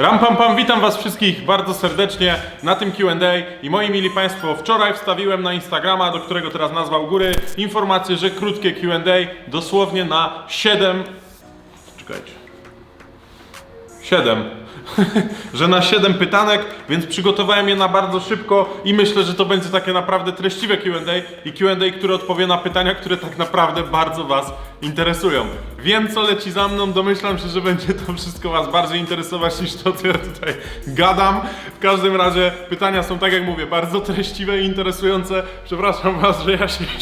Ram pam pam, witam was wszystkich bardzo serdecznie na tym Q&A i moi mili państwo, wczoraj wstawiłem na Instagrama, do którego teraz nazwa u góry, informację, że krótkie Q&A dosłownie na 7... Czekajcie. 7. że na 7 pytanek, więc przygotowałem je na bardzo szybko i myślę, że to będzie takie naprawdę treściwe Q&A i Q&A, które odpowie na pytania, które tak naprawdę bardzo was interesują. Wiem co leci za mną, domyślam się, że będzie to wszystko was bardziej interesować niż to, co ja tutaj gadam. W każdym razie pytania są, tak jak mówię, bardzo treściwe i interesujące. Przepraszam was, że ja się.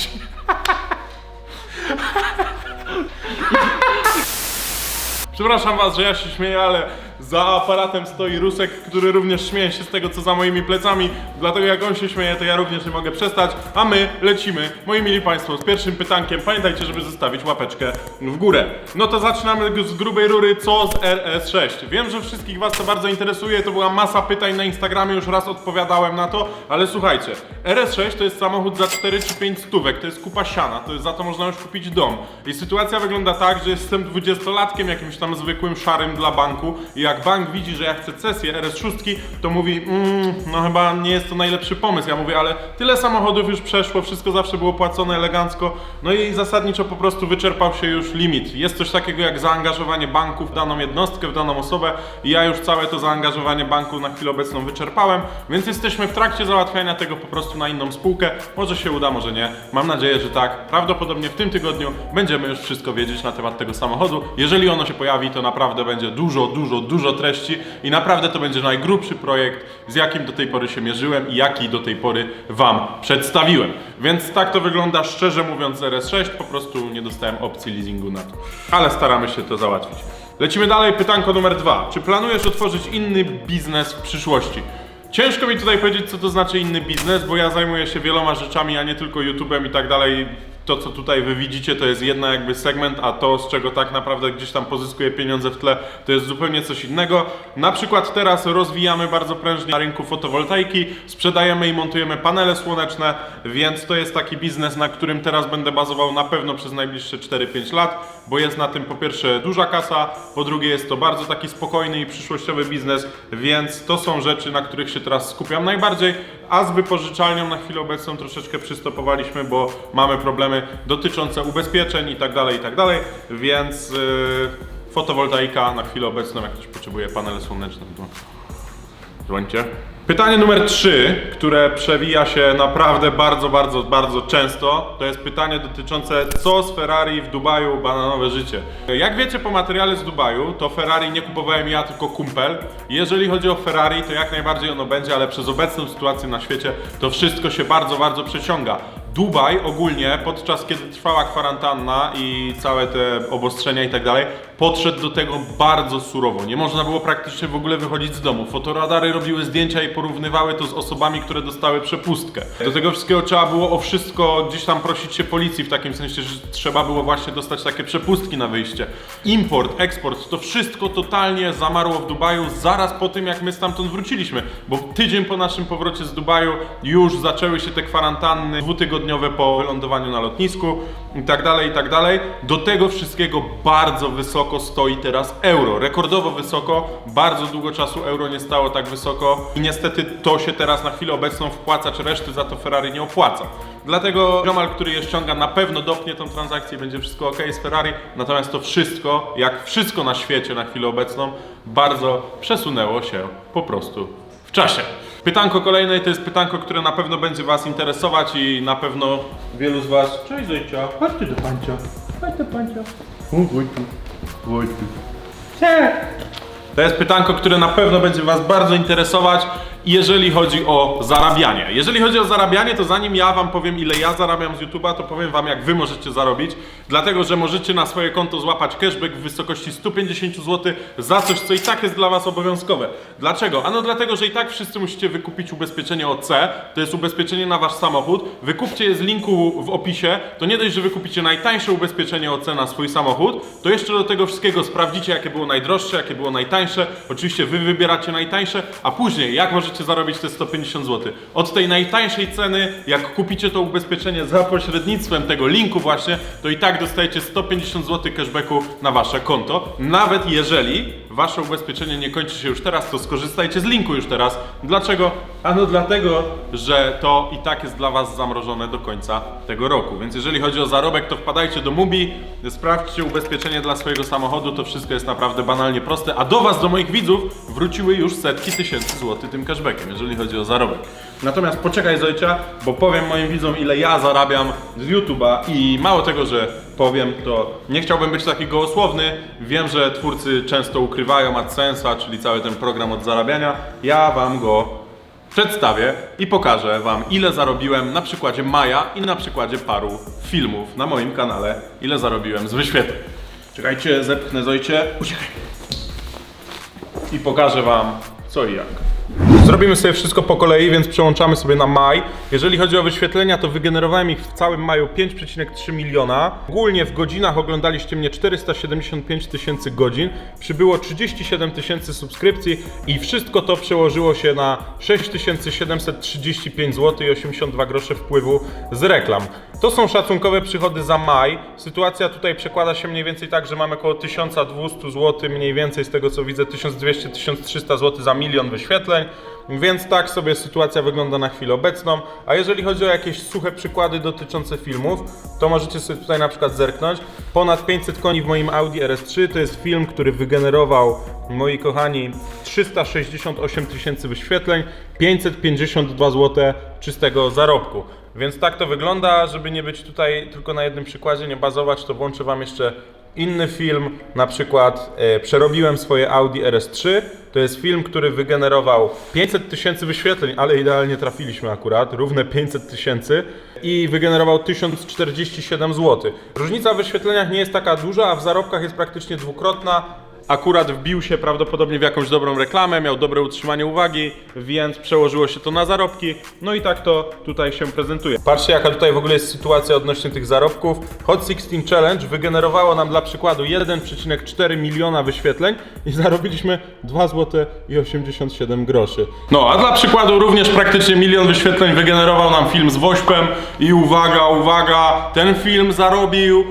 Przepraszam was, że ja się śmieję, ale za aparatem stoi Rusek, który również śmieje się z tego, co za moimi plecami. Dlatego jak on się śmieje, to ja również nie mogę przestać. A my lecimy, moi mili państwo, z pierwszym pytankiem. Pamiętajcie, żeby zostawić łapeczkę w górę. No to zaczynamy z grubej rury, co z RS6. Wiem, że wszystkich was to bardzo interesuje, to była masa pytań na Instagramie, już raz odpowiadałem na to, ale słuchajcie, RS6 to jest samochód za 4 czy 5 stówek, to jest kupa siana, to jest za to można już kupić dom. I sytuacja wygląda tak, że jestem 20-latkiem, jakimś tam zwykłym, szarym dla banku i jak bank widzi, że ja chcę cesję RS6, to mówi, mm, no chyba nie jest to najlepszy pomysł. Ja mówię, ale tyle samochodów już przeszło, wszystko zawsze było płacone elegancko, no i zasadniczo po prostu wyczerpał się już limit. Jest coś takiego jak zaangażowanie banku w daną jednostkę, w daną osobę i ja już całe to zaangażowanie banku na chwilę obecną wyczerpałem, więc jesteśmy w trakcie załatwiania tego po prostu na inną spółkę. Może się uda, może nie. Mam nadzieję, że tak. Prawdopodobnie w tym tygodniu będziemy już wszystko wiedzieć na temat tego samochodu. Jeżeli ono się pojawi, to naprawdę będzie dużo, dużo, dużo treści i naprawdę to będzie najgrubszy projekt, z jakim do tej pory się mierzyłem i jaki do tej pory Wam przedstawiłem. Więc tak to wygląda, szczerze mówiąc, z RS6. Po prostu nie dostałem opcji leasingu na to. Ale staramy się to załatwić. Lecimy dalej, pytanko numer dwa. Czy planujesz otworzyć inny biznes w przyszłości? Ciężko mi tutaj powiedzieć, co to znaczy inny biznes, bo ja zajmuję się wieloma rzeczami, a nie tylko YouTube'em i tak dalej. To, co tutaj wy widzicie, to jest jedna jakby segment, a to, z czego tak naprawdę gdzieś tam pozyskuję pieniądze w tle, to jest zupełnie coś innego. Na przykład teraz rozwijamy bardzo prężnie na rynku fotowoltaiki, sprzedajemy i montujemy panele słoneczne, więc to jest taki biznes, na którym teraz będę bazował na pewno przez najbliższe 4-5 lat, bo jest na tym po pierwsze duża kasa, po drugie jest to bardzo taki spokojny i przyszłościowy biznes, więc to są rzeczy, na których się teraz skupiam najbardziej, a z wypożyczalnią na chwilę obecną troszeczkę przystopowaliśmy, bo mamy problemy dotyczące ubezpieczeń i tak dalej, i tak dalej, więc yy, fotowoltaika na chwilę obecną, jak ktoś potrzebuje panele słoneczne, to dzwońcie. Pytanie numer 3, które przewija się naprawdę bardzo, bardzo, bardzo często, to jest pytanie dotyczące co z Ferrari w Dubaju bananowe życie. Jak wiecie po materiale z Dubaju, to Ferrari nie kupowałem ja, tylko kumpel. Jeżeli chodzi o Ferrari, to jak najbardziej ono będzie, ale przez obecną sytuację na świecie to wszystko się bardzo, bardzo przeciąga. Dubaj ogólnie, podczas kiedy trwała kwarantanna i całe te obostrzenia i tak dalej, podszedł do tego bardzo surowo. Nie można było praktycznie w ogóle wychodzić z domu. Fotoradary robiły zdjęcia i porównywały to z osobami, które dostały przepustkę. Do tego wszystkiego trzeba było o wszystko gdzieś tam prosić się policji, w takim sensie, że trzeba było właśnie dostać takie przepustki na wyjście. Import, eksport, to wszystko totalnie zamarło w Dubaju zaraz po tym, jak my stamtąd wróciliśmy. Bo tydzień po naszym powrocie z Dubaju już zaczęły się te kwarantanny dwutygodniowe po wylądowaniu na lotnisku i tak dalej, i tak dalej. Do tego wszystkiego bardzo wysoko stoi teraz euro. Rekordowo wysoko. Bardzo długo czasu euro nie stało tak wysoko i niestety to się teraz na chwilę obecną wpłaca, czy reszty za to Ferrari nie opłaca. Dlatego ziomal, który je ściąga, na pewno dopnie tą transakcję będzie wszystko ok z Ferrari. Natomiast to wszystko, jak wszystko na świecie na chwilę obecną, bardzo przesunęło się po prostu czasie. Pytanko kolejne to jest pytanko, które na pewno będzie Was interesować i na pewno wielu z Was... Cześć Zojcia, chodź ty do pancia. Chodź do pancia. O, Wojtu. Wojtu. To jest pytanko, które na pewno będzie Was bardzo interesować, jeżeli chodzi o zarabianie. Jeżeli chodzi o zarabianie, to zanim ja Wam powiem, ile ja zarabiam z YouTube'a, to powiem Wam, jak Wy możecie zarobić. Dlatego, że możecie na swoje konto złapać cashback w wysokości 150 zł za coś, co i tak jest dla Was obowiązkowe. Dlaczego? Ano dlatego, że i tak wszyscy musicie wykupić ubezpieczenie OC, to jest ubezpieczenie na Wasz samochód. Wykupcie je z linku w opisie. To nie dość, że wykupicie najtańsze ubezpieczenie OC na swój samochód, to jeszcze do tego wszystkiego sprawdzicie, jakie było najdroższe, jakie było najtańsze. Oczywiście Wy wybieracie najtańsze, a później, jak możecie zarobić te 150 zł. Od tej najtańszej ceny, jak kupicie to ubezpieczenie za pośrednictwem tego linku właśnie, to i tak dostajecie 150 zł cashbacku na wasze konto. Nawet jeżeli wasze ubezpieczenie nie kończy się już teraz, to skorzystajcie z linku już teraz. Dlaczego? Ano dlatego, że to i tak jest dla was zamrożone do końca tego roku. Więc jeżeli chodzi o zarobek, to wpadajcie do Mubi, sprawdźcie ubezpieczenie dla swojego samochodu, to wszystko jest naprawdę banalnie proste, a do was, do moich widzów, wróciły już setki tysięcy złotych tym cashbackiem, jeżeli chodzi o zarobek. Natomiast poczekaj Zojcia, bo powiem moim widzom, ile ja zarabiam z YouTube'a i mało tego, że powiem, to nie chciałbym być taki gołosłowny. Wiem, że twórcy często ukrywają AdSense'a, czyli cały ten program od zarabiania. Ja wam go przedstawię i pokażę Wam, ile zarobiłem na przykładzie Maja i na przykładzie paru filmów na moim kanale, ile zarobiłem z wyświetleń. Czekajcie, zepchnę Zojcie. Uciekaj. I pokażę Wam co i jak. Zrobimy sobie wszystko po kolei, więc przełączamy sobie na maj. Jeżeli chodzi o wyświetlenia, to wygenerowałem ich w całym maju 5,3 miliona. Ogólnie w godzinach oglądaliście mnie 475 tysięcy godzin. Przybyło 37 tysięcy subskrypcji i wszystko to przełożyło się na 6735 zł i 82 grosze wpływu z reklam. To są szacunkowe przychody za maj. Sytuacja tutaj przekłada się mniej więcej tak, że mamy około 1200 zł, mniej więcej z tego co widzę 1200-1300 zł za milion wyświetleń. Więc tak sobie sytuacja wygląda na chwilę obecną. A jeżeli chodzi o jakieś suche przykłady dotyczące filmów, to możecie sobie tutaj na przykład zerknąć. Ponad 500 koni w moim Audi RS3 to jest film, który wygenerował, moi kochani, 368 tysięcy wyświetleń, 552 zł czystego zarobku. Więc tak to wygląda, żeby nie być tutaj tylko na jednym przykładzie, nie bazować, to włączę Wam jeszcze inny film, na przykład e, przerobiłem swoje Audi RS3. To jest film, który wygenerował 500 tysięcy wyświetleń, ale idealnie trafiliśmy akurat, równe 500 tysięcy i wygenerował 1047 zł. Różnica w wyświetleniach nie jest taka duża, a w zarobkach jest praktycznie dwukrotna. Akurat wbił się prawdopodobnie w jakąś dobrą reklamę, miał dobre utrzymanie uwagi, więc przełożyło się to na zarobki. No i tak to tutaj się prezentuje. Patrzcie, jaka tutaj w ogóle jest sytuacja odnośnie tych zarobków. Hot 16 Challenge wygenerowało nam dla przykładu 1,4 miliona wyświetleń i zarobiliśmy 2 zł i 87 groszy. No, a dla przykładu również praktycznie milion wyświetleń wygenerował nam film z Wośpem i uwaga, uwaga, ten film zarobił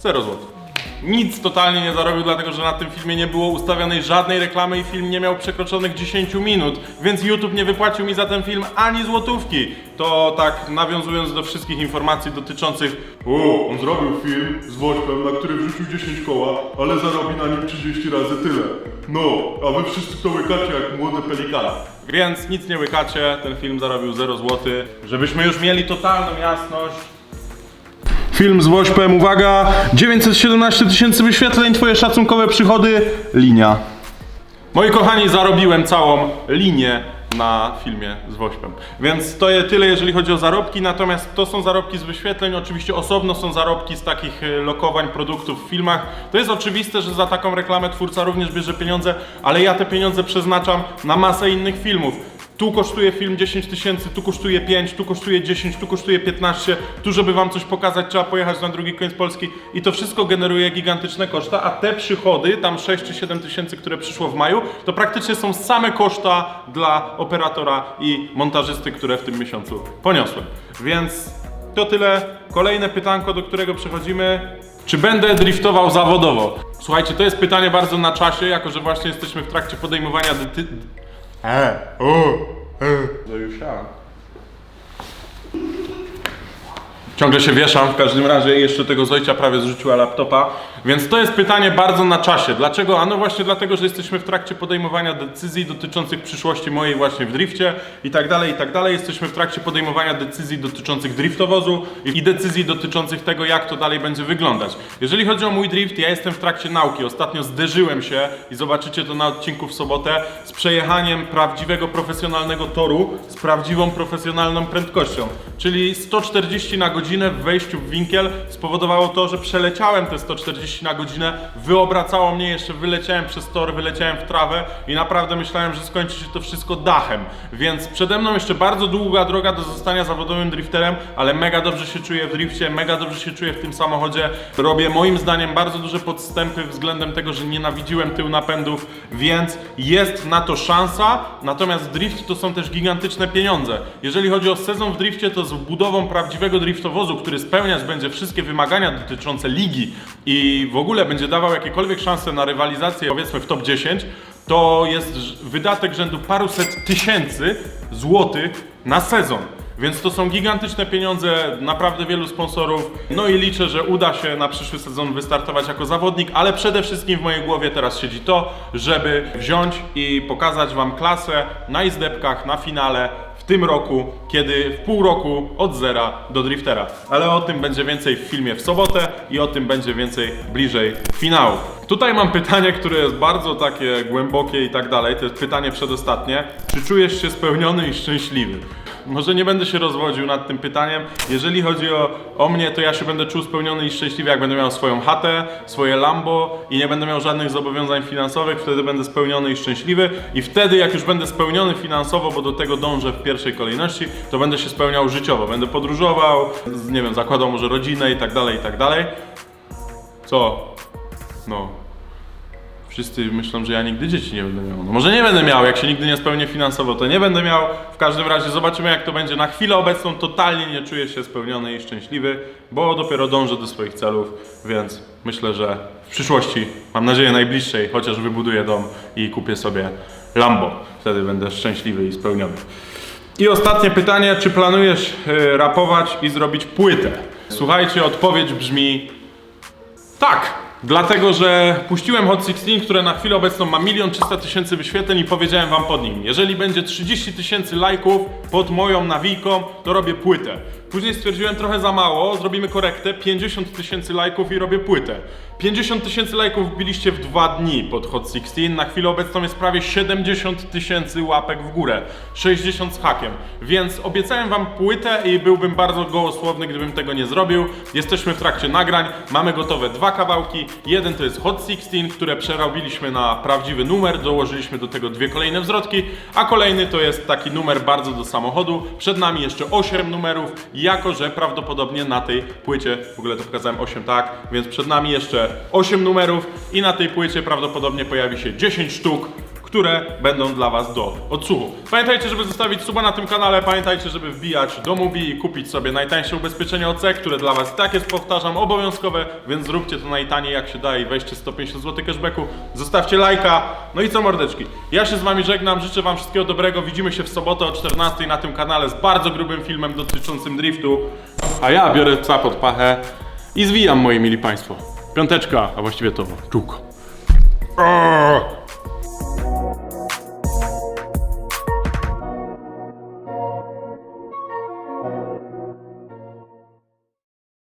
0 zł. Nic totalnie nie zarobił, dlatego że na tym filmie nie było ustawionej żadnej reklamy i film nie miał przekroczonych 10 minut, więc YouTube nie wypłacił mi za ten film ani złotówki. To tak nawiązując do wszystkich informacji dotyczących O, on zrobił film z Wośpem, na który wrzucił 10 koła, ale zarobi na nim 30 razy tyle. No, a wy wszyscy to łykacie jak młode pelikana. Więc nic nie łykacie, ten film zarobił 0 zł. Żebyśmy już mieli totalną jasność, Film z Wośpem, uwaga, 917 tysięcy wyświetleń, twoje szacunkowe przychody, linia. Moi kochani, zarobiłem całą linię na filmie z Wośpem. Więc to jest tyle, jeżeli chodzi o zarobki, natomiast to są zarobki z wyświetleń, oczywiście osobno są zarobki z takich e, lokowań produktów w filmach. To jest oczywiste, że za taką reklamę twórca również bierze pieniądze, ale ja te pieniądze przeznaczam na masę innych filmów. Tu kosztuje film 10 tysięcy, tu kosztuje 5, tu kosztuje 10, tu kosztuje 15, tu żeby wam coś pokazać trzeba pojechać na drugi koniec Polski i to wszystko generuje gigantyczne koszta, a te przychody, tam 6 czy 7 tysięcy, które przyszło w maju, to praktycznie są same koszta dla operatora i montażysty, które w tym miesiącu poniosłem. Więc to tyle. Kolejne pytanko, do którego przechodzimy. Czy będę driftował zawodowo? Słuchajcie, to jest pytanie bardzo na czasie, jako że właśnie jesteśmy w trakcie podejmowania dety- E, o, e. Zojusia. Ciągle się wieszam, w każdym razie jeszcze tego Zojcia prawie zrzuciła laptopa. Więc to jest pytanie bardzo na czasie. Dlaczego? Ano właśnie dlatego, że jesteśmy w trakcie podejmowania decyzji dotyczących przyszłości mojej właśnie w drifcie i tak dalej, i tak dalej. Jesteśmy w trakcie podejmowania decyzji dotyczących driftowozu i decyzji dotyczących tego, jak to dalej będzie wyglądać. Jeżeli chodzi o mój drift, ja jestem w trakcie nauki. Ostatnio zderzyłem się i zobaczycie to na odcinku w sobotę z przejechaniem prawdziwego profesjonalnego toru z prawdziwą profesjonalną prędkością, czyli 140 na godzinę godzinę w wejściu w winkiel spowodowało to, że przeleciałem te 140 na godzinę, wyobracało mnie, jeszcze wyleciałem przez tor, wyleciałem w trawę i naprawdę myślałem, że skończy się to wszystko dachem. Więc przede mną jeszcze bardzo długa droga do zostania zawodowym drifterem, ale mega dobrze się czuję w drifcie, mega dobrze się czuję w tym samochodzie. Robię moim zdaniem bardzo duże podstępy względem tego, że nienawidziłem tył napędów, więc jest na to szansa. Natomiast drift to są też gigantyczne pieniądze. Jeżeli chodzi o sezon w drifcie, to z budową prawdziwego driftowozu, który spełniać będzie wszystkie wymagania dotyczące ligi i w ogóle będzie dawał jakiekolwiek szanse na rywalizację, powiedzmy w top 10, to jest wydatek rzędu paruset tysięcy złotych na sezon. Więc to są gigantyczne pieniądze, naprawdę wielu sponsorów. No i liczę, że uda się na przyszły sezon wystartować jako zawodnik, ale przede wszystkim w mojej głowie teraz siedzi to, żeby wziąć i pokazać Wam klasę na izdebkach, na finale tym roku, kiedy w pół roku od zera do driftera. Ale o tym będzie więcej w filmie w sobotę i o tym będzie więcej bliżej finału. Tutaj mam pytanie, które jest bardzo takie głębokie i tak dalej. To jest pytanie przedostatnie. Czy czujesz się spełniony i szczęśliwy? Może nie będę się rozwodził nad tym pytaniem. Jeżeli chodzi o, o mnie, to ja się będę czuł spełniony i szczęśliwy, jak będę miał swoją chatę, swoje Lambo i nie będę miał żadnych zobowiązań finansowych, wtedy będę spełniony i szczęśliwy. I wtedy, jak już będę spełniony finansowo, bo do tego dążę w pierwszej kolejności, to będę się spełniał życiowo. Będę podróżował, nie wiem, zakładał może rodzinę i tak dalej, i tak dalej. Co? No. Wszyscy myślą, że ja nigdy dzieci nie będę miał. No może nie będę miał, jak się nigdy nie spełnię finansowo, to nie będę miał. W każdym razie zobaczymy jak to będzie. Na chwilę obecną totalnie nie czuję się spełniony i szczęśliwy, bo dopiero dążę do swoich celów, więc myślę, że w przyszłości, mam nadzieję najbliższej, chociaż wybuduję dom i kupię sobie Lambo. Wtedy będę szczęśliwy i spełniony. I ostatnie pytanie, czy planujesz y, rapować i zrobić płytę? Słuchajcie, odpowiedź brzmi tak, dlatego że puściłem Hot 16, które na chwilę obecną ma 1 300 tysięcy wyświetleń i powiedziałem wam pod nim, jeżeli będzie 30 tysięcy lajków pod moją nawijką, to robię płytę. Później stwierdziłem trochę za mało, zrobimy korektę, 50 tysięcy lajków i robię płytę. 50 tysięcy lajków wbiliście w dwa dni pod Hot 16, na chwilę obecną jest prawie 70 tysięcy łapek w górę, 60 z hakiem, więc obiecałem wam płytę i byłbym bardzo gołosłowny, gdybym tego nie zrobił. Jesteśmy w trakcie nagrań, mamy gotowe dwa kawałki, jeden to jest Hot 16, które przerobiliśmy na prawdziwy numer, dołożyliśmy do tego dwie kolejne wzrodki, a kolejny to jest taki numer bardzo do samochodu. Przed nami jeszcze 8 numerów, jako że prawdopodobnie na tej płycie, w ogóle to pokazałem 8 tak, więc przed nami jeszcze 8 numerów i na tej płycie prawdopodobnie pojawi się 10 sztuk, które będą dla Was do odsłuchu. Pamiętajcie, żeby zostawić suba na tym kanale, pamiętajcie, żeby wbijać do Mubi i kupić sobie najtańsze ubezpieczenie OC, które dla Was tak jest, powtarzam, obowiązkowe, więc zróbcie to najtaniej jak się da i weźcie 150 zł cashbacku, zostawcie lajka, no i co mordeczki. Ja się z Wami żegnam, życzę Wam wszystkiego dobrego, widzimy się w sobotę o 14 na tym kanale z bardzo grubym filmem dotyczącym driftu, a ja biorę psa pod pachę i zwijam, moi mili Państwo. Piąteczka, a właściwie to czółko. Arr!